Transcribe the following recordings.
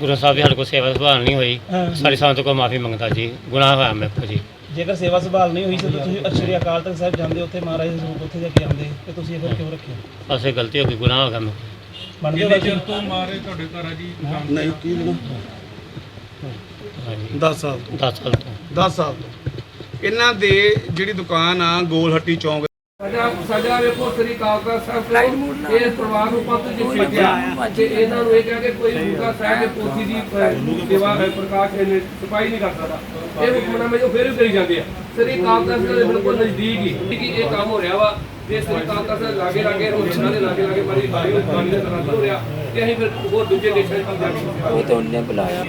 ਗੁਰੂ ਸਾਹਿਬ ਦੀ ਸਾਡੇ ਕੋਲ ਸੇਵਾ ਸੰਭਾਲ ਨਹੀਂ ਹੋਈ। ਹਾਂ। ਸਾਰੀ ਸੰਗਤ ਕੋਲ ਮਾਫੀ ਮੰਗਦਾ ਜੀ। ਗੁਨਾਹ ਹੋਇਆ ਮੇਰੇ ਕੋਲ ਜੀ। ਜੇਕਰ ਸੇਵਾ ਸੰਭਾਲ ਨਹੀਂ ਹੋਈ ਤਾਂ ਤੁਸੀਂ ਅਸ਼ਰੀ ਅਕਾਲ ਤਖਤ ਸਾਹਿਬ ਜਾਂਦੇ ਉੱਥੇ ਮਹਾਰਾਜ ਦੇ ਸਰੂਪ ਉੱਥੇ ਜਾ ਕੇ ਆਉਂਦੇ ਤੇ ਤੁਸੀਂ ਇਹ ਫਿਰ ਕਿਉਂ ਰੱਖਿਆ? ਅਸੇ ਗਲਤੀ ਹੋ ਗਈ ਗੁਨਾਹ ਹੋ ਗਿਆ ਮੇਰੇ ਮੰਨਦੇ ਹੋ ਕਿੰਨੇ? ਚਿਰ ਤੋਂ ਮਾਰੇ ਤੁਹਾਡੇ ਘਰ ਆ ਜੀ? ਨਹੀਂ ਕੀ ਨਾ ਹਾਂਜੀ। 10 ਸਾਲ 10 ਸਾਲ ਤੋਂ। 10 ਸਾਲ ਤੋਂ। ਇਹਨਾਂ ਦੇ ਜਿਹੜੀ ਦੁਕਾਨ ਆ ਗੋਲ ਹੱਟੀ ਚੌਂਕ ਸਜਾ ਸਜਾ ਵੇਖੋ ਸ੍ਰੀ ਕਾਲਕਾ ਸਾਹਿਬ ਤੋਂ ਇਸ ਪਰਿਵਾਰ ਨੂੰ ਪੰਥ ਜੀ ਸਿੱਖਿਆ ਤੇ ਇਹਨਾਂ ਨੂੰ ਇਹ ਕਹਿ ਕੇ ਕੋਈ ਗੁਰਕਾ ਸਾਹਿਬ ਦੇ ਪੋਥੀ ਦੀ ਸੇਵਾ ਹੈ ਪ੍ਰਕਾਸ਼ ਇਹਨੇ ਸਫ਼ਾਈ ਨਹੀਂ ਕਰ ਸਕਦਾ। ਇਹ ਹੁਕਮਨਾਮੇ ਜੋ ਫਿਰ ਵੀ ਕਰੀ ਜਾਂਦੇ ਆ। ਸ੍ਰੀ ਕਾਲਕਾ ਸਾਹਿਬ ਦੇ ਬਿਲਕੁਲ ਨਜ਼ਦੀਕ ਹੀ ਕਿ ਇਹ ਕੰਮ ਹੋ ਰਿਹਾ ਵਾ। ਤੇ ਸ੍ਰੀ ਕਾਲਕਾ ਸਾਹਿਬ ਲਾਗੇ ਲਾਗੇ ਰੋਜ਼ਾਨਾ ਦੇ ਲਾਗੇ ਲਾਗੇ ਮਾਰੀ ਬਾਰੀ ਉਹ ਪਾਣੀ ਦਾ ਤਰ੍ਹਾਂ ਹੋ ਰਿਹਾ ਤੇ ਅਸੀਂ ਫਿਰ ਹੋਰ ਦੂਜੇ ਦੇਸ਼ਾਂ 'ਚ ਜਾ ਕੇ ਉਹ ਤਾਂ ਉਹਨੇ ਬੁਲਾਇਆ।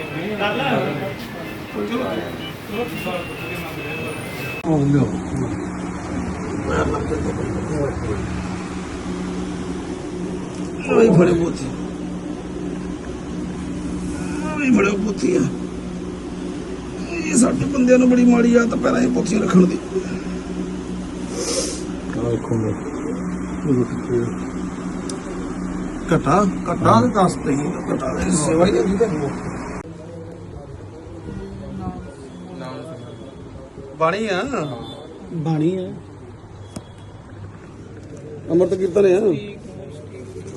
ਉਹੀ ਬੜੇ ਪੋਥੀ ਉਹੀ ਬੜੇ ਪੋਥੀ ਆ। ਇਹ ਸਾਡੇ ਬੰਦਿਆਂ ਨੂੰ ਬੜੀ ਮਾੜੀ ਆ ਤਾਂ ਪਹਿਲਾਂ ਇਹ ਪੋਥੀਆਂ ਰੱਖਣ ਦੀ। ਘਟਾ ਘਟਾ ਦੇ ਦੱਸ ਤੇ ਘਟਾ ਦੇ ਸੇਵਾ ਹੀ ਨਹੀਂ ਕਰਨੀ ਬਾਣੀ ਆ। ਬਾਣੀ ਹੈ ਅਮਰਤ ਕੀਰਤਨ ਆ?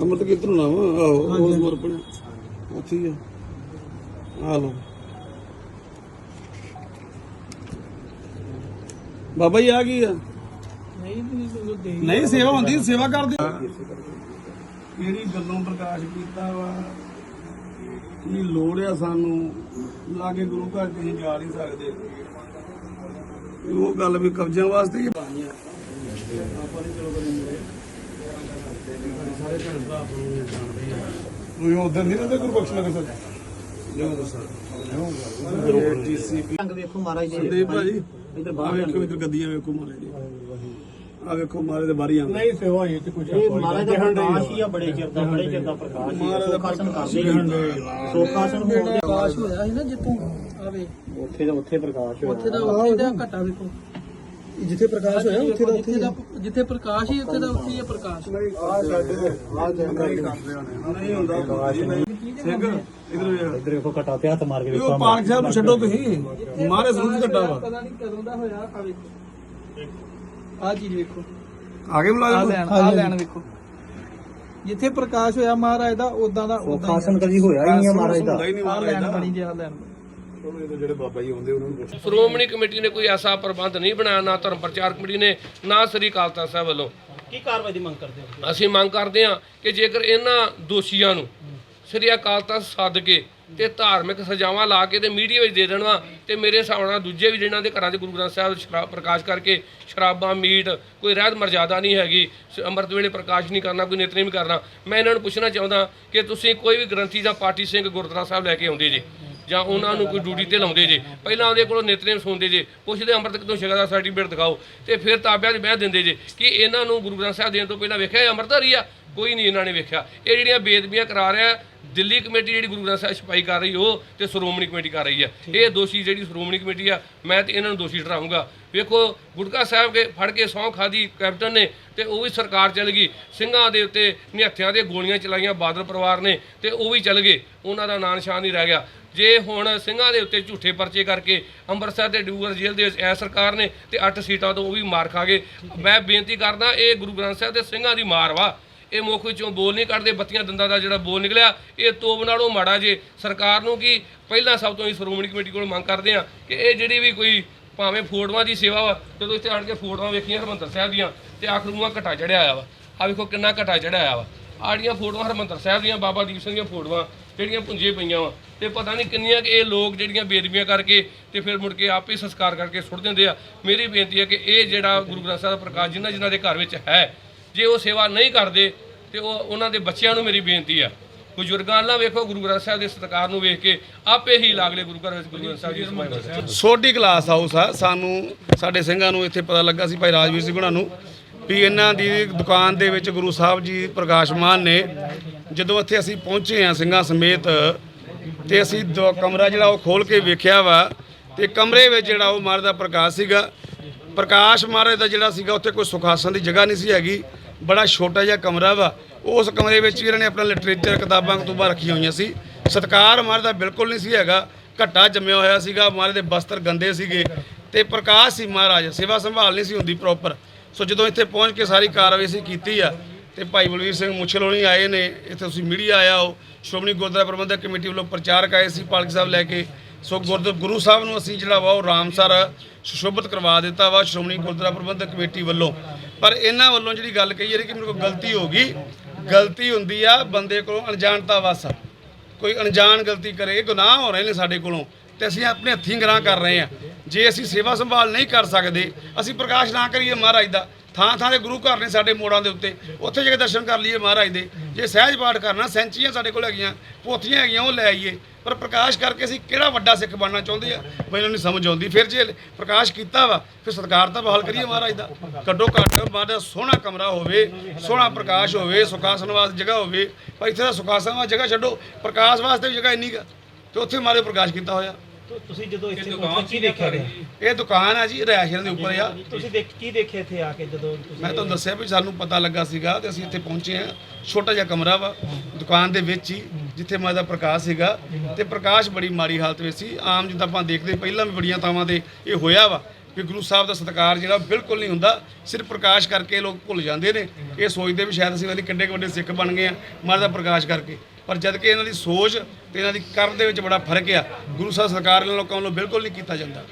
ਅਮਰਤ ਕੀਰਤਨ ਨਾਮ ਆਹੋ ਉਹ ਸਮਰਪਣ ਉੱਥੇ ਹੀ ਆ। ਆ ਲੋ ਬਾਬਾ ਜੀ ਆ ਗਈ ਆ? ਨਹੀਂ ਸੇਵਾ ਹੁੰਦੀ ਸੇਵਾ ਕਰਦੇ। ਕਿਹੜੀ ਗੱਲੋਂ ਪ੍ਰਕਾਸ਼ ਕੀਤਾ ਵਾ? ਕੀ ਲੋੜ ਆ ਸਾਨੂੰ? ਲਾਗੇ ਗੁਰੂ ਘਰ ਤੇ ਜਾ ਨਹੀਂ ਸਕਦੇ। ਉਹ ਗੱਲ ਵੀ ਕਬਜ਼ਿਆਂ ਵਾਸਤੇ ਹੀ ਬਾਣੀਆਂ ਆਪਾਂ ਨਹੀਂ ਚਲੋ ਕਦੇ ਮਿਲੇ ਸਾਰੇ ਭੈਣ ਭਰਾ ਆਪਾਂ ਨੂੰ ਜਾਣਦੇ ਆ। ਤੁਸੀਂ ਉਧਰ ਨਹੀਂ ਰਹਿੰਦੇ ਗੁਰਬਖਸ਼ ਨਗਰ ਸਰ ਦੱਸੋ ਲਿਓ ਟੀਸੀਪੀ ਰੰਗ ਵੇਖੋ ਮਹਾਰਾਜ ਸੰਦੀਪ ਭਾਜੀ ਇਧਰ ਬਾਹਰ ਵੇਖੋ ਇਧਰ ਗੱਦੀਆਂ ਵੇਖੋ ਮਾਰੇ ਦੀ ਆ ਵੇਖੋ ਮਾਰੇ ਦੇ ਬਾਰੀ ਆਂਦੇ ਨਹੀਂ ਸੇਵਾ ਹੋਈ ਤੇ ਕੁਝ ਇਹ ਮਹਾਰਾਜ ਦਾ ਪ੍ਰਕਾਸ਼ ਹੀ ਆ ਬੜੇ ਚਿਰ ਦਾ ਬੜੇ ਚਿਰ ਦਾ ਪ੍ਰਕਾਸ਼ ਹੀ ਆ। ਸੋਖਾਸਨ ਕਰਦੇ ਸੋਖਾਸਨ ਹੋਣ ਦੇ ਪ੍ਰਕਾਸ਼ ਹੋਇਆ ਸੀ ਨਾ ਜਿੱਥੋਂ? ਆਵੇ ਉੱਥੇ ਦਾ ਉੱਥੇ ਪ੍ਰਕਾਸ਼ ਹੋਇਆ। ਉੱਥੇ ਦਾ ਉੱਥੇ ਦਾ ਘਟਾ ਵੇਖੋ। ਜਿੱਥੇ ਪ੍ਰਕਾਸ਼ ਹੋਇਆ ਉੱਥੇ ਦਾ ਉੱਥੇ ਦਾ ਜਿੱਥੇ ਪ੍ਰਕਾਸ਼ ਹੀ ਉੱਥੇ ਦਾ ਉੱਥੇ ਹੀ ਆ ਪ੍ਰਕਾਸ਼। ਆ ਸਾਡੇ ਆ ਜੰਗਲ ਨਹੀਂ ਹੁੰਦਾ ਸਿੰਘ ਇਧਰ ਵੇਖ। ਇਧਰ ਵੇਖੋ। ਘਟਾ ਤੇ ਹੱਥ ਮਾਰ ਕੇ ਉਹ ਪਾਲਕ ਸਾਹਿਬ ਨੂੰ ਛੱਡੋ ਤੁਸੀਂ। ਮਾਰੇ ਸਰੂਪ ਘਟਾ ਵਾ। ਪਤਾ ਨਹੀਂ ਕਦੋਂ ਦਾ ਹੋਇਆ ਆ ਵੇਖੋ। ਆ ਜੀ ਵੇਖੋ। ਆਗੇ ਆ ਮੁਲਾਜ਼ਮ? ਲੈਣ ਆ ਲੈਣ ਵੇਖੋ। ਜਿੱਥੇ ਪ੍ਰਕਾਸ਼ ਹੋਇਆ ਮਹਾਰਾਜ ਦਾ ਉਦਾਂ ਦਾ ਉਦਾਂ ਹੀ ਕਦੀ ਹੋਇਆ ਹੀ ਨਹੀਂ ਮਹਾਰਾਜ ਦਾ। ਹੀ ਨਹੀਂ ਆ ਲੈਣ ਬਣੀ ਜੇ ਆ ਲੈਣ। ਚਲੋ ਇਹ ਤਾਂ ਜਿਹੜੇ ਬਾਬਾ ਜੀ ਆਉਂਦੇ ਉਹਨਾਂ ਨੂੰ ਪੁੱਛ ਸ਼੍ਰੋਮਣੀ ਕਮੇਟੀ ਨੇ ਕੋਈ ਐਸਾ ਪ੍ਰਬੰਧ ਨਹੀਂ ਬਣਾਇਆ ਨਾ ਧਰਮ ਪ੍ਰਚਾਰ ਕਮੇਟੀ ਨੇ ਨਾ ਸ੍ਰੀ ਅਕਾਲ ਤਖਤ ਸਾਹਿਬ ਵੱਲੋਂ। ਕੀ ਕਾਰਵਾਈ ਦੀ ਮੰਗ ਕਰਦੇ ਹੋ ਅਸੀਂ ਮੰਗ ਕਰਦੇ ਹਾਂ ਕਿ ਜੇਕਰ ਇਹਨਾਂ ਦੋਸ਼ੀਆਂ ਨੂੰ ਸ੍ਰੀ ਅਕਾਲ ਤਖਤ ਸੱਦ ਕੇ ਤੇ ਧਾਰਮਿਕ ਸਜ਼ਾਵਾਂ ਲਾ ਕੇ ਤੇ ਮੀਡੀਆ ਵਿੱਚ ਦੇ ਦੇਣਾ ਤੇ ਮੇਰੇ ਹਿਸਾਬ ਨਾਲ ਦੂਜੇ ਵੀ ਜਿਹਨਾਂ ਦੇ ਘਰਾਂ 'ਚ ਗੁਰੂ ਗ੍ਰੰਥ ਸਾਹਿਬ ਸ਼ਰਾਬ ਪ੍ਰਕਾਸ਼ ਕਰਕੇ ਸ਼ਰਾਬਾਂ ਮੀਟ ਕੋਈ ਰਹਿਤ ਮਰਜ਼ਾਦਾ ਨਹੀਂ ਹੈਗੀ ਸ- ਅੰਮ੍ਰਿਤ ਵੇਲੇ ਪ੍ਰਕਾਸ਼ ਨਹੀਂ ਕਰਨਾ ਕੋਈ ਨਿਤਨੇਮ ਕਰਨਾ। ਮੈਂ ਇਹਨਾਂ ਨੂੰ ਪੁੱਛਣਾ ਚਾਹੁੰਦਾ ਕਿ ਤੁਸੀਂ ਕੋਈ ਵੀ ਗ੍ਰੰਥੀ ਜਾਂ ਪਾਠੀ ਸਿੰਘ ਗੁਰਦੁਆਰਾ ਸਾਹਿਬ ਲੈ ਕੇ ਆਉਂਦੇ ਜੀ ਜਾਂ ਉਹਨਾਂ ਨੂੰ ਕੋਈ ਡਿਊਟੀ ਤੇ ਲਾਉਂਦੇ ਜੇ। ਪਹਿਲਾਂ ਉਹਦੇ ਕੋਲੋਂ ਨਿਤਨੇਮ ਸੁਣਦੇ ਜੇ। ਪੁੱਛਦੇ ਅੰਮ੍ਰਿਤ ਕਿਤੋਂ ਛਕਾ ਦਾ ਸਰਟੀਫਿਕੇਟ ਦਿਖਾਓ। ਤੇ ਫਿਰ ਤਾਬਿਆਂ 'ਚ ਬਹਿ ਦਿੰਦੇ ਜੇ ਕਿ ਇਹਨਾਂ ਨੂੰ ਗੁਰੂ ਗ੍ਰੰਥ ਸਾਹਿਬ ਦੇਣ ਤੋਂ ਪਹਿਲਾਂ ਵੇਖਿਆ ਇਹ ਅੰਮ੍ਰਿਤਧਾਰੀ ਆ? ਕੋਈ ਨਹੀਂ ਇਹਨਾਂ ਨੇ ਵੇਖਿਆ। ਇਹ ਜਿਹੜੀਆਂ ਬੇਦਬੀਆਂ ਕਰਾ ਰਿਹਾ ਦਿੱਲੀ ਕਮੇਟੀ ਜਿਹੜੀ ਗੁਰੂ ਗ੍ਰੰਥ ਸਾਹਿਬ ਛਪਾਈ ਕਰ ਰਹੀ ਉਹ ਤੇ ਸ਼੍ਰੋਮਣੀ ਕਮੇਟੀ ਕਰ ਰਹੀ ਹੈ। ਇਹ ਦੋਸ਼ੀ ਜਿਹੜੀ ਸ਼੍ਰੋਮਣੀ ਕਮੇਟੀ ਆ ਮੈਂ ਤੇ ਇਹਨਾਂ ਨੂੰ ਦੋਸ਼ੀ ਠਹਿਰਾਊਂਗਾ ਵੇਖੋ ਗੁਟਕਾ ਸਾਹਿਬ ਕੇ ਫੜ ਕੇ ਸਹੁੰ ਖਾਦੀ ਕੈਪਟਨ ਨੇ ਤੇ ਉਹ ਵੀ ਸਰਕਾਰ ਚਲ ਗਈ। ਸਿੰਘਾਂ ਦੇ ਉੱਤੇ ਨਿਹੱਥਿਆਂ ਦੇ ਗੋਲੀਆਂ ਚਲਾਈਆਂ ਬਾਦਲ ਪਰਿਵਾਰ ਨੇ ਤੇ ਉਹ ਵੀ ਚਲ ਗਏ। ਉਹਨਾਂ ਦਾ ਨਾਂ ਨਿਸ਼ਾਨ ਨਹੀਂ ਰਹਿ ਗਿਆ। ਜੇ ਹੁਣ ਸਿੰਘਾਂ ਦੇ ਉੱਤੇ ਝੂਠੇ ਪਰਚੇ ਕਰਕੇ ਅੰਮ੍ਰਿਤਸਰ ਤੇ ਡੂਗਰ ਜੇਲ੍ਹ ਦੇ ਵਿੱਚ ਐ ਸਰਕਾਰ ਨੇ ਤੇ 8 ਸੀਟਾਂ ਤੋਂ ਉਹ ਵੀ ਮਾਰ ਖਾ ਗਏ, ਮੈਂ ਬੇਨਤੀ ਕਰਦਾ ਇਹ ਗੁਰੂ ਗ੍ਰੰਥ ਸਾਹਿਬ ਦੇ ਸਿੰਘਾਂ ਦੀ ਮਾਰ ਵਾ। ਇਹ ਮੁੱਖ ਵਿੱਚੋਂ ਬੋਲ ਨਹੀਂ ਕੱਢਦੇ, ਬੱਤੀਆਂ ਦੰਦਾਂ ਦਾ ਜਿਹੜਾ ਬੋਲ ਨਿਕਲਿਆ, ਇਹ ਤੋਬ ਨਾਲੋਂ ਮਾੜਾ ਜੇ। ਸਰਕਾਰ ਨੂੰ ਕੀ ਪਹਿਲਾਂ ਸਭ ਤੋਂ ਹੀ ਸ਼੍ਰੋਮਣੀ ਕਮੇਟੀ ਕੋਲ ਮੰਗ ਕਰਦੇ ਆ ਕਿ ਇਹ ਜਿਹੜੀ ਵੀ ਕੋਈ ਭਾਵੇਂ ਫੋਟੋਆਂ ਦੀ ਸੇਵਾ ਵਾ, ਜਦੋਂ ਇੱਥੇ ਆਣ ਕੇ ਫੋਟੋਆਂ ਵੇਖੀਆਂ ਹਰਮੰਦਰ ਸਾਹਿਬ ਦੀਆਂ ਤੇ ਆਖਰ ਨੂੰ ਘਟਾ ਚੜਿਆ ਆਇਆ ਵਾ। ਆ ਵੇਖੋ ਕਿੰਨਾ ਘਟਾ ਚੜਿਆ ਆਇਆ ਵਾ। ਆੜੀਆਂ ਫੋਟੋਆਂ ਹਰਮੰਦਰ ਸਾਹਿਬ ਦੀਆਂ, ਬਾਬਾ ਦੀਪ ਸਿੰਘ ਦੀਆਂ ਫੋਟੋਆਂ ਜਿਹੜੀਆਂ ਪੁੰਜੇ ਪਈਆਂ ਵਾ। ਤੇ ਪਤਾ ਨਹੀਂ ਕਿੰਨੀਆਂ ਕਿ ਇਹ ਲੋਕ ਜਿਹੜੀਆਂ ਬੇਦਬੀਆਂ ਕਰਕੇ ਤੇ ਫਿਰ ਮੁੜ ਕੇ ਆਪੇ ਸੰਸਕਾਰ ਕਰਕੇ ਸੁੱਟ ਦਿੰਦੇ ਆ। ਮੇਰੀ ਬੇਨਤੀ ਹੈ ਕਿ ਇਹ ਜਿਹੜਾ ਗੁਰੂ ਗ੍ਰੰਥ ਸਾਹਿਬ ਦਾ ਪ੍ਰਕਾਸ਼ ਜਿਨ੍ਹਾਂ ਜਿਨ੍ਹਾਂ ਦੇ ਘਰ ਵਿੱਚ ਹੈ, ਜੇ ਉਹ ਸੇਵਾ ਨਹੀਂ ਕਰਦੇ, ਤੇ ਉਹ ਉਹਨਾਂ ਦੇ ਬੱਚਿਆਂ ਨੂੰ ਮੇਰੀ ਬੇਨਤੀ ਆ। ਬਜ਼ੁਰਗਾਂ ਨਾਲ ਵੇਖੋ, ਗੁਰੂ ਗ੍ਰੰਥ ਸਾਹਿਬ ਦੇ ਸਤਿਕਾਰ ਨੂੰ ਵੇਖ ਕੇ ਆਪੇ ਹੀ ਲਾਗਲੇ ਗੁਰੂ ਘਰ ਵਿੱਚ ਗੁਰੂ ਗ੍ਰੰਥ ਸਾਹਿਬ ਜੀ ਸਮਾਏ ਸੋਢੀ ਕਲਾਸ ਹਾਊਸ ਆ। ਸਾਨੂੰ ਸਾਡੇ ਸਿੰਘਾਂ ਨੂੰ ਇੱਥੇ ਪਤਾ ਲੱਗਾ ਸੀ, ਭਾਈ ਰਾਜਵੀਰ ਸਿੰਘ ਉਹਨਾਂ ਨੂੰ, ਵੀ ਇਹਨਾਂ ਦੀ ਦੁਕਾਨ ਦੇ ਵਿੱਚ ਗੁਰੂ ਸਾਹਿਬ ਜੀ ਪ੍ਰਕਾਸ਼ਮਾਨ ਨੇ। ਜਦੋਂ ਇੱਥੇ ਅਸੀਂ ਪਹੁੰਚੇ ਆ ਸਿੰਘਾਂ ਸਮੇਤ ਤੇ ਅਸੀਂ ਦੋ ਕਮਰਾ ਜਿਹੜਾ ਉਹ ਖੋਲ ਕੇ ਵੇਖਿਆ ਵਾ ਤੇ ਕਮਰੇ ਵਿੱਚ ਜਿਹੜਾ ਉਹ ਮਹਾਰਾਜ ਦਾ ਪ੍ਰਕਾਸ਼ ਸੀਗਾ। ਪ੍ਰਕਾਸ਼ ਮਹਾਰਾਜ ਦਾ ਜਿਹੜਾ ਸੀਗਾ ਉੱਥੇ ਕੋਈ ਸੁਖਾਸਨ ਦੀ ਜਗ੍ਹਾ ਨਹੀਂ ਸੀ ਹੈਗੀ, ਬੜਾ ਛੋਟਾ ਜਿਹਾ ਕਮਰਾ ਵਾ। ਉਸ ਕਮਰੇ ਵਿੱਚ ਵੀ ਇਹਨਾਂ ਨੇ ਆਪਣਾ ਲਿਟਰੇਚਰ ਕਿਤਾਬਾਂ, ਕਤੂਬਾਂ ਰੱਖੀਆਂ ਹੋਈਆਂ ਸੀ। ਸਤਕਾਰ ਮਹਾਰਾਜ ਦਾ ਬਿਲਕੁਲ ਨਹੀਂ ਸੀ ਹੈਗਾ, ਘੱਟਾ ਜੰਮਿਆ ਹੋਇਆ ਸੀਗਾ, ਮਹਾਰਾਜ ਦੇ ਬਸਤਰ ਗੰਦੇ ਸੀਗੇ ਤੇ ਪ੍ਰਕਾਸ਼ ਸੀ ਮਹਾਰਾਜ, ਸੇਵਾ ਸੰਭਾਲ ਨਹੀਂ ਸੀ ਹੁੰਦੀ ਪ੍ਰੋਪਰ ਸੋ ਜਦੋਂ ਇੱਥੇ ਪਹੁੰਚ ਕੇ ਸਾਰੀ ਕਾਰਵਾਈ ਅਸੀਂ ਕੀਤੀ ਆ ਤੇ ਭਾਈ ਬਲਵੀਰ ਸਿੰਘ ਮੁੱਛਲ ਹੋਣੀ ਆਏ ਨੇ, ਇੱਥੇ ਤੁਸੀਂ ਮੀਡੀਆ ਆਇਆ ਹੋ। ਸ਼੍ਰੋਮਣੀ ਗੁਰਦੁਆਰਾ ਪ੍ਰਬੰਧਕ ਕਮੇਟੀ ਵੱਲੋਂ ਪ੍ਰਚਾਰਕ ਆਏ ਸੀ ਪਾਲਕ ਸਾਹਿਬ ਲੈ ਕੇ। ਸੋ ਗੁਰਦੁ, ਗੁਰੂ ਸਾਹਿਬ ਨੂੰ ਅਸੀਂ ਜਿਹੜਾ ਵਾ ਉਹ ਰਾਮਸਰ ਸੁਸ਼ੋਭਿਤ ਕਰਵਾ ਦਿੱਤਾ ਵਾ ਸ਼੍ਰੋਮਣੀ ਗੁਰਦੁਆਰਾ ਪ੍ਰਬੰਧਕ ਕਮੇਟੀ ਵੱਲੋਂ। ਪਰ ਇਹਨਾਂ ਵੱਲੋਂ ਜਿਹੜੀ ਗੱਲ ਕਹੀ ਜਾ ਰਹੀ ਕਿ ਮੇਰੇ ਕੋਲ ਗਲਤੀ ਹੋ ਗਈ। ਗਲਤੀ ਹੁੰਦੀ ਆ, ਬੰਦੇ ਕੋਲੋਂ ਅਣਜਾਣਤਾ ਵਸ ਕੋਈ ਅਣਜਾਣ ਗਲਤੀ ਕਰੇ ਗੁਨਾਹ ਹੋ ਰਹੇ ਨੇ ਸਾਡੇ ਕੋਲੋਂ। ਤੇ ਅਸੀਂ ਆਪਣੇ ਹੱਥੀਂ ਗ੍ਰਹਿ ਕਰ ਰਹੇ ਹਾਂ। ਜੇ ਅਸੀਂ ਸੇਵਾ ਸੰਭਾਲ ਨਹੀਂ ਕਰ ਸਕਦੇ, ਅਸੀਂ ਪ੍ਰਕਾਸ਼ ਨਾ ਕਰੀਏ ਮਹਾਰਾਜ ਦਾ। ਥਾਂ ਥਾਂ ਦੇ ਗੁਰੂ ਘਰ ਨੇ ਸਾਡੇ ਮੋੜਾਂ ਦੇ ਉੱਤੇ। ਉੱਥੇ ਜਾ ਕੇ ਦਰਸ਼ਨ ਕਰ ਲਈਏ ਮਹਾਰਾਜ ਦੇ। ਜੇ ਸਹਿਜ ਪਾਠ ਕਰਨਾ, ਸੈਂਚੀਆਂ ਸਾਡੇ ਕੋਲ ਹੈਗੀਆਂ, ਪੋਥੀਆਂ ਹੈਗੀਆਂ, ਉਹ ਲੈ ਆਈਏ। ਪਰ ਪ੍ਰਕਾਸ਼ ਕਰਕੇ ਅਸੀਂ ਕਿਹੜਾ ਵੱਡਾ ਸਿੱਖ ਬਣਨਾ ਚਾਹੁੰਦੇ ਆ? ਮੈਨੂੰ ਨਹੀਂ ਸਮਝ ਆਉਂਦੀ। ਫਿਰ ਜੇ ਪ੍ਰਕਾਸ਼ ਕੀਤਾ ਵਾ, ਫਿਰ ਸਤਿਕਾਰ ਤਾਂ ਬਹਾਲ ਕਰੀਏ ਮਹਾਰਾਜ ਦਾ। ਕੱਢੋ ਘੱਟ ਮਹਾਰਾਜ ਦਾ ਸੋਹਣਾ ਕਮਰਾ ਹੋਵੇ, ਸੋਹਣਾ ਪ੍ਰਕਾਸ਼ ਹੋਵੇ ਸੁਖਾਸਨ ਵਾਸਤੇ ਜਗ੍ਹਾ ਹੋਵੇ। ਪਰ ਇੱਥੇ ਦਾ ਸੁਖਾਸਨ ਵਾਸਤੇ ਜਗ੍ਹਾ ਛੱਡੋ। ਪ੍ਰਕਾਸ਼ ਵਾਸਤੇ ਵੀ ਜਗ੍ਹਾ ਇੰਨੀ ਕੁ ਤੇ ਉੱਥੇ ਮਾਰੇ ਪ੍ਰਕਾਸ਼ ਕੀਤਾ ਹੋਇਆ। ਤੁਸੀਂ ਜਦੋਂ ਇੱਥੇ ਪਹੁੰਚੇ ਕੀ ਦੇਖਿਆ ਗਿਆ ਇਹ ਦੁਕਾਨ ਆ ਜੀ ਰਿਹਾਇਸ਼ਾਂ ਦੇ ਉੱਪਰ ਆ। ਤੁਸੀਂ ਦੇਖ ਕੀ ਦੇਖਿਆ ਇੱਥੇ ਆ ਕੇ ਜਦੋਂ ਤੁਸੀਂ ਮੈਂ ਤੁਹਾਨੂੰ ਦੱਸਿਆ ਵੀ ਸਾਨੂੰ ਪਤਾ ਲੱਗਾ ਸੀਗਾ ਤੇ ਅਸੀਂ ਇੱਥੇ ਪਹੁੰਚੇ ਆ ਛੋਟਾ ਜਿਹਾ ਕਮਰਾ ਵਾ ਦੁਕਾਨ ਦੇ ਵਿੱਚ ਹੀ ਜਿੱਥੇ ਮਾਂ ਦਾ ਪ੍ਰਕਾਸ਼ ਸੀਗਾ। ਤੇ ਪ੍ਰਕਾਸ਼ ਬੜੀ ਮਾੜੀ ਹਾਲਤ ਵਿੱਚ ਸੀ। ਆਮ ਜਿੱਦਾਂ ਆਪਾਂ ਦੇਖਦੇ ਪਹਿਲਾਂ ਵੀ ਬੜੀਆਂ ਥਾਵਾਂ ਤੇ ਇਹ ਹੋਇਆ ਵਾ ਕਿ ਗੁਰੂ ਸਾਹਿਬ ਦਾ ਸਤਿਕਾਰ ਜਿਹੜਾ ਬਿਲਕੁਲ ਨਹੀਂ ਹੁੰਦਾ। ਸਿਰਫ ਪ੍ਰਕਾਸ਼ ਕਰਕੇ ਲੋਕ ਭੁੱਲ ਜਾਂਦੇ ਨੇ। ਇਹ ਸੋਚਦੇ ਵੀ ਸ਼ਾਇਦ ਅਸੀਂ ਵਾਲੀ ਕਿੱਡੇ ਕੁ ਵੱਡੇ ਸਿੱਖ ਬਣ ਗਏ ਆ ਮਾਂ ਦਾ ਪ੍ਰਕਾਸ਼ ਕਰਕੇ। ਪਰ ਜਦ ਕਿ ਇਹਨਾਂ ਦੀ ਸੋਚ ਤੇ ਇਹਨਾਂ ਦੀ ਕਰਨ ਦੇ ਵਿੱਚ ਬੜਾ ਫ਼ਰਕ ਆ ਗੁਰੂ ਸਾਹਿਬ ਸਰਕਾਰ ਵਾਲੇ ਲੋਕਾਂ ਵੱਲੋਂ ਬਿਲਕੁਲ ਨਹੀਂ ਕੀਤਾ ਜਾਂਦਾ।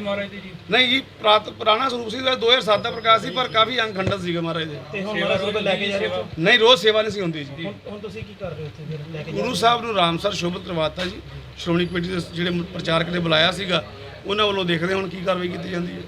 ਮਹਾਰਾਜ ਜੀ। ਨਹੀਂ ਜੀ ਪ੍ਰਾਤ ਪੁਰਾਣਾ ਸਰੂਪ ਸੀ 2007 ਦਾ ਪ੍ਰਕਾਸ਼ ਸੀ ਪਰ ਕਾਫੀ ਅੰਗ ਖੰਡਤ ਸੀਗਾ ਮਹਾਰਾਜ ਦੇ ਤੇ ਹੁਣ ਮਾਰਾ ਸਰੂਪ ਲੈ ਕੇ ਜਾ ਰਹੇ ਹੋ? ਨਹੀਂ ਰੋਜ਼ ਸੇਵਾ ਨਹੀਂ ਸੀ ਹੁੰਦੀ ਜੀ। ਹੁਣ ਤੁਸੀਂ ਕੀ ਕਰ ਰਹੇ ਹੋ ਇੱਥੇ ਫਿਰ? ਲੈ ਕੇ ਗੁਰੂ ਸਾਹਿਬ ਨੂੰ ਰਾਮਸਰ ਸ਼ੋਭਤ ਕਰਵਾਤਾ ਜੀ। ਸ਼੍ਰੋਮਣੀ ਕਮੇਟੀ ਦੇ ਜਿਹੜੇ ਪ੍ਰਚਾਰਕ ਨੇ ਬੁਲਾਇਆ ਸੀਗਾ ਉਹਨਾਂ ਵੱਲੋਂ ਦੇਖਦੇ ਹੁਣ ਕੀ ਕਾਰਵਾਈ ਕੀਤੀ ਜਾਂਦੀ ਹੈ।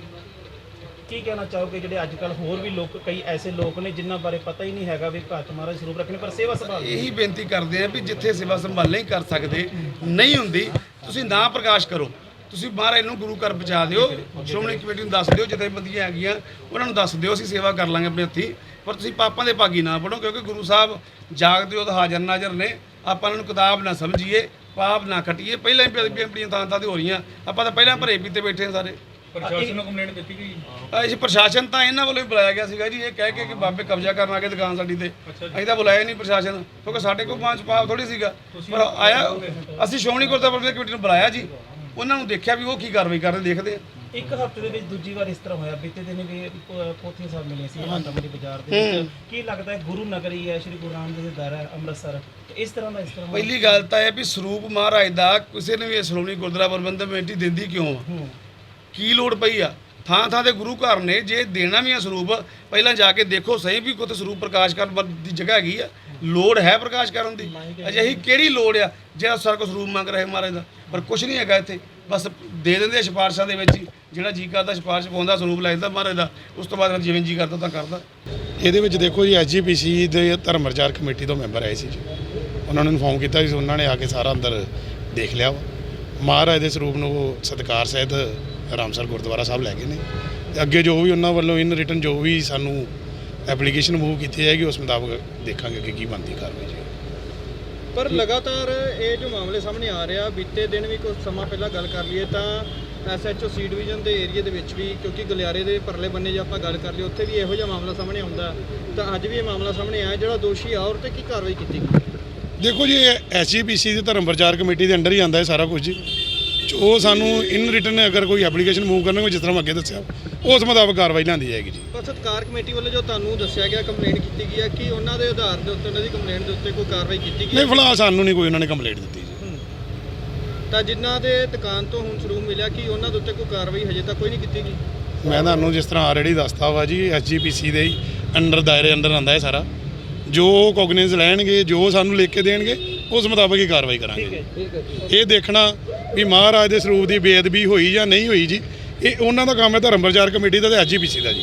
ਕੀ ਕਹਿਣਾ ਚਾਹੋਗੇ ਜਿਹੜੇ ਅੱਜ ਕੱਲ ਹੋਰ ਵੀ ਲੋਕ, ਕਈ ਐਸੇ ਲੋਕ ਨੇ ਜਿਨ੍ਹਾਂ ਬਾਰੇ ਪਤਾ ਹੀ ਨਹੀਂ ਹੈਗਾ ਵੀ ਘਰ ਮਹਾਰਾਜ ਸਰੂਪ ਰੱਖਣੇ, ਪਰ ਸੇਵਾ ਸੰਭਾਲ ਇਹੀ ਬੇਨਤੀ ਕਰਦੇ ਆ ਵੀ ਜਿੱਥੇ ਸੇਵਾ ਸੰਭਾਲ ਨਹੀਂ ਕਰ ਸਕਦੇ, ਨਹੀਂ ਹੁੰਦੀ, ਤੁਸੀਂ ਨਾ ਪ੍ਰਕਾਸ਼ ਕਰੋ। ਤੁਸੀਂ ਮਹਾਰਾਜ ਨੂੰ ਗੁਰੂ ਘਰ ਪਹੁੰਚਾ ਦਿਓ, ਸ਼੍ਰੋਮਣੀ ਕਮੇਟੀ ਨੂੰ ਦੱਸ ਦਿਓ ਜਿੱਥੇ ਬੰਦੀਆਂ ਹੈਗੀਆਂ, ਉਹਨਾਂ ਨੂੰ ਦੱਸ ਦਿਓ, ਅਸੀਂ ਸੇਵਾ ਕਰ ਲਾਂਗੇ ਆਪਣੇ ਹੱਥੀਂ। ਪਰ ਤੁਸੀਂ ਪਾਪਾਂ ਦੇ ਭਾਗੀ ਨਾ ਪੜੋ ਕਿਉਂਕਿ ਗੁਰੂ ਸਾਹਿਬ ਜਾਗਦੇ ਉਹ ਹਾਜ਼ਰ ਨਾਜ਼ਰ ਨੇ। ਆਪਾਂ ਉਹਨਾਂ ਨੂੰ ਕਿਤਾਬ ਨਾ ਸਮਝੀਏ, ਪਾਪ ਨਾ ਖਟੀਏ। ਪਹਿਲਾਂ ਹੀ ਬੇਅਦਬੀਆਂ ਥਾਂ ਥਾਂ ਤੇ ਹੋ ਰਹੀਆਂ। ਆਪਾਂ ਤਾਂ ਪਹਿਲਾਂ ਭਰੇ ਪੀਤੇ ਬੈਠੇ ਹਾਂ ਸਾਰੇ। ਪ੍ਰਸ਼ਾਸਨ ਨੂੰ ਕੰਪਲੇਂਟ ਦਿੱਤੀ ਗਈ? ਅਹ ਇਸ ਪ੍ਰਸ਼ਾਸਨ ਤਾਂ ਇਹਨਾਂ ਵੱਲੋਂ ਹੀ ਬੁਲਾਇਆ ਗਿਆ ਸੀਗਾ ਜੀ। ਇਹ ਕਹਿ ਕੇ ਕਿ ਬਾਬੇ ਕਬਜ਼ਾ ਕਰਨ ਆ ਕੇ ਦੁਕਾਨ ਸਾਡੀ ਤੇ। ਅਸੀਂ ਤਾਂ ਬੁਲਾਇਆ ਨਹੀਂ ਪ੍ਰਸ਼ਾਸਨ। ਕਿਉਂਕਿ ਸਾਡੇ ਕੋਲ ਪੰਜ ਪਾਪ ਥੋੜੀ ਸੀਗਾ। ਪਰ ਆਇਆ ਅਸੀਂ ਸ਼੍ਰੋਮਣੀ ਗੁਰਦੁਆਰਾ ਪ੍ਰਬੰਧਕ ਕਮੇਟੀ ਨੂੰ ਬੁਲਾਇਆ ਜੀ। ਉਹਨਾਂ ਨੂੰ ਦੇਖਿਆ ਵੀ ਉਹ ਕੀ ਕਾਰਵਾਈ ਕਰਦੇ ਦੇਖਦੇ ਆ। ਇੱਕ ਹਫ਼ਤੇ ਦੇ ਵਿੱਚ ਦੂਜੀ ਵਾਰ ਇਸ ਤਰ੍ਹਾਂ ਹੋਇਆ। ਬੀਤੇ ਦਿਨ ਵੀ ਪੋਥੀਆਂ ਸਾਹਿਬ ਮਿਲੇ ਸੀ ਹੰਦਮੜੀ ਬਾਜ਼ਾਰ ਦੇ ਵਿੱਚ। ਕੀ ਲੱਗਦਾ ਹੈ ਗੁਰੂ ਨਗਰੀ ਹੈ ਸ਼੍ਰੀ ਗੁਰੂ ਰਾਮਦਾਸ ਦੇ ਦਰ ਹੈ ਅੰਮ੍ਰਿਤਸਰ? ਇਸ ਤਰ੍ਹਾਂ ਦਾ ਇਸ ਤਰ੍ਹਾਂ? ਪਹਿਲੀ ਗੱਲ ਤਾਂ ਇਹ ਵੀ ਸਰੂਪ ਮਹਾਰਾਜ ਦਾ ਕਿਸੇ ਨੇ ਵੀ ਸ਼੍ਰੋਮਣੀ ਗੁਰਦੁਆਰਾ ਪ੍ਰਬੰਧਕ ਕਮੇਟੀ ਦਿੰਦੀ ਕਿਉਂ ਆ? ਕੀ ਲੋੜ ਪਈ ਆ? ਥਾਂ ਥਾਂ ਤੇ ਗੁਰੂ ਘਰ ਨੇ ਜੇ ਦੇਣਾ ਵੀ ਆ ਸਰੂਪ, ਪਹਿਲਾਂ ਜਾ ਕੇ ਦੇਖੋ ਸਹੀ ਵੀ ਕੋਤੇ ਸਰੂਪ ਪ੍ਰਕਾਸ਼ ਕਰਨ ਦੀ ਜਗ੍ਹਾ ਹੈਗੀ ਆ। ਲੋੜ ਹੈ ਪ੍ਰਕਾਸ਼ ਕਰਨ ਦੀ। ਅਜਿਹੀ ਕਿਹੜੀ ਲੋੜ ਆ? ਜਿਹੜਾ ਸਾਰਾ ਸਰੂਪ ਮੰਗ ਰਹੇ ਮਹਾਰਾਜ ਦਾ। ਪਰ ਕੁਝ ਨਹੀਂ ਹੈਗਾ ਇੱਥੇ। ਬਸ ਦੇ ਦਿੰਦੇ ਆ ਸਿਫਾਰਸ਼ਾਂ ਦੇ ਵਿੱਚ ਹੀ। ਜਿਹੜਾ ਜੀ ਕਰਦਾ, ਸਿਫਾਰਸ਼ ਪਾਉਂਦਾ, ਸਰੂਪ ਲੈ ਜਾਂਦਾ ਮਹਾਰਾਜ ਦਾ। ਉਸ ਤੋਂ ਬਾਅਦ ਜਿਵੇਂ ਜੀ ਕਰਦਾ, ਤਾਂ ਕਰਦਾ। ਇਹਦੇ ਵਿੱਚ ਦੇਖੋ ਜੀ ਐਸਜੀਪੀਸੀ ਦੇ ਧਰਮ ਪ੍ਰਚਾਰ ਕਮੇਟੀ ਤੋਂ ਮੈਂਬਰ ਆਏ ਸੀ ਜੀ। ਉਹਨਾਂ ਨੂੰ ਇਨਫੋਰਮ ਕੀਤਾ ਸੀ ਉਹਨਾਂ ਨੇ ਆ ਕੇ ਸਾਰਾ ਅੰਦਰ ਦੇਖ ਲਿਆ ਵਾ। ਮਹਾਰਾਜ ਦੇ ਸਰੂਪ ਨੂੰ ਉਹ ਸਤਿਕਾਰ ਸਹਿਤ ਰਾਮਸਰ ਗੁਰਦੁਆਰਾ ਸਾਹਿਬ ਲੈ ਗਏ ਨੇ। ਤੇ ਅੱਗੇ ਜੋ ਵੀ ਉਹਨਾਂ ਵੱਲੋਂ ਇਨ ਰਿਟਨ ਜੋ ਵੀ ਸਾਨੂੰ ਐਪਲੀਕੇਸ਼ਨ ਮੂਵ ਕੀਤੀ ਜਾਏਗੀ ਉਸ ਮੁਤਾਬਕ ਦੇਖਾਂਗੇ ਕਿ ਕੀ ਬਣਦੀ ਕਾਰਵਾਈ ਜੀ। ਪਰ ਲਗਾਤਾਰ ਇਹ ਜੋ ਮਾਮਲੇ ਸਾਹਮਣੇ ਆ ਰਿਹਾ ਬੀਤੇ ਦਿਨ ਵੀ ਕੁਝ ਸਮਾਂ ਪਹਿਲਾਂ ਗੱਲ ਕਰ ਲਈਏ ਤਾਂ ਐਸਐਚਓ ਸੀ ਡਿਵੀਜ਼ਨ ਦੇ ਏਰੀਆ ਦੇ ਵਿੱਚ ਵੀ ਕਿਉਂਕਿ ਗਲਿਆਰੇ ਦੇ ਪਰਲੇ ਬੰਨੇ ਜੇ ਆਪਾਂ ਗੱਲ ਕਰ ਲਈ ਉੱਥੇ ਵੀ ਇਹੋ ਜਿਹਾ ਮਾਮਲਾ ਸਾਹਮਣੇ ਆਉਂਦਾ। ਤਾਂ ਅੱਜ ਵੀ ਇਹ ਮਾਮਲਾ ਸਾਹਮਣੇ ਆਇਆ ਜਿਹੜਾ ਦੋਸ਼ੀ ਆ ਔਰ ਤੇ ਕੀ ਕਾਰਵਾਈ ਕੀਤੀ ਗਈ? ਦੇਖੋ ਜੀ ਐਸਜੀਪੀਸੀ ਦੇ ਧਰਮ ਪ੍ਰਚਾਰ ਕਮੇਟੀ ਦੇ ਅੰਡਰ ਹੀ ਆਂਦਾ ਹੈ ਸਾਰਾ ਕੁਝ ਜੀ। ਉਹ ਸਾਨੂੰ ਇਨ ਰਿਟਨ ਅਗਰ ਕੋਈ ਐਪਲੀਕੇਸ਼ਨ ਮੂਵ ਕਰਨਗੇ ਜਿਸ ਤਰ੍ਹਾਂ ਮੈਂ ਅੱਗੇ ਦੱਸਿਆ ਉਸ ਮੁਤਾਬਕ ਕਾਰਵਾਈ ਲਿਆਂਦੀ ਜਾਏਗੀ ਜੀ। ਪਰ ਸਤਕਾਰ ਕਮੇਟੀ ਵੱਲੋਂ ਜੋ ਤੁਹਾਨੂੰ ਦੱਸਿਆ ਗਿਆ ਕੰਪਲੇਂਟ ਕੀਤੀ ਗਈ ਹੈ ਕਿ ਉਹਨਾਂ ਦੇ ਆਧਾਰ ਦੇ ਉੱਤੇ ਉਹਨਾਂ ਦੀ ਕੰਪਲੇਂਟ ਦੇ ਉੱਤੇ ਕੋਈ ਕਾਰਵਾਈ ਕੀਤੀ ਗਈ ਨਹੀਂ? ਫਿਲਹਾਲ ਸਾਨੂੰ ਨਹੀਂ ਕੋਈ ਉਹਨਾਂ ਨੇ ਕੰਪਲੇਂਟ ਦਿੱਤੀ ਜੀ। ਤਾਂ ਜਿਨ੍ਹਾਂ ਦੇ ਦੁਕਾਨ ਤੋਂ ਹੁਣ ਸਰੂਪ ਮਿਲਿਆ ਕਿ ਉਹਨਾਂ ਦੇ ਉੱਤੇ ਕੋਈ ਕਾਰਵਾਈ ਹਜੇ ਤੱਕ ਕੋਈ ਨਹੀਂ ਕੀਤੀ ਗਈ? ਮੈਂ ਤੁਹਾਨੂੰ ਜਿਸ ਤਰ੍ਹਾਂ ਆਲਰੇਡੀ ਦੱਸਤਾ ਵਾ ਜੀ ਐਸਜੀਪੀਸੀ ਦੇ ਅੰਡਰ ਦਾਇਰੇ ਅੰਡਰ ਆਂਦਾ ਹੈ ਸਾਰਾ। ਜੋ ਕੋਗਨਿਸ ਲੈਣਗੇ ਜੋ ਸਾਨੂੰ ਲਿਖ ਕੇ ਦੇਣਗੇ ਉਸ ਮੁਤਾਬਕ ਹੀ ਕਾਰਵਾਈ ਕਰਾਂਗੇ ਇਹ ਦੇਖਣਾ ਵੀ ਮਹਾਰਾਜ ਦੇ ਸਰੂਪ ਦੀ ਬੇਅਦਬੀ ਹੋਈ ਜਾਂ ਨਹੀਂ ਹੋਈ ਜੀ। ਇਹ ਉਹਨਾਂ ਦਾ ਕੰਮ ਹੈ ਧਰਮ ਪ੍ਰਚਾਰ ਕਮੇਟੀ ਦਾ ਤੇ ਐਸਜੀਪੀਸੀ ਦਾ ਜੀ।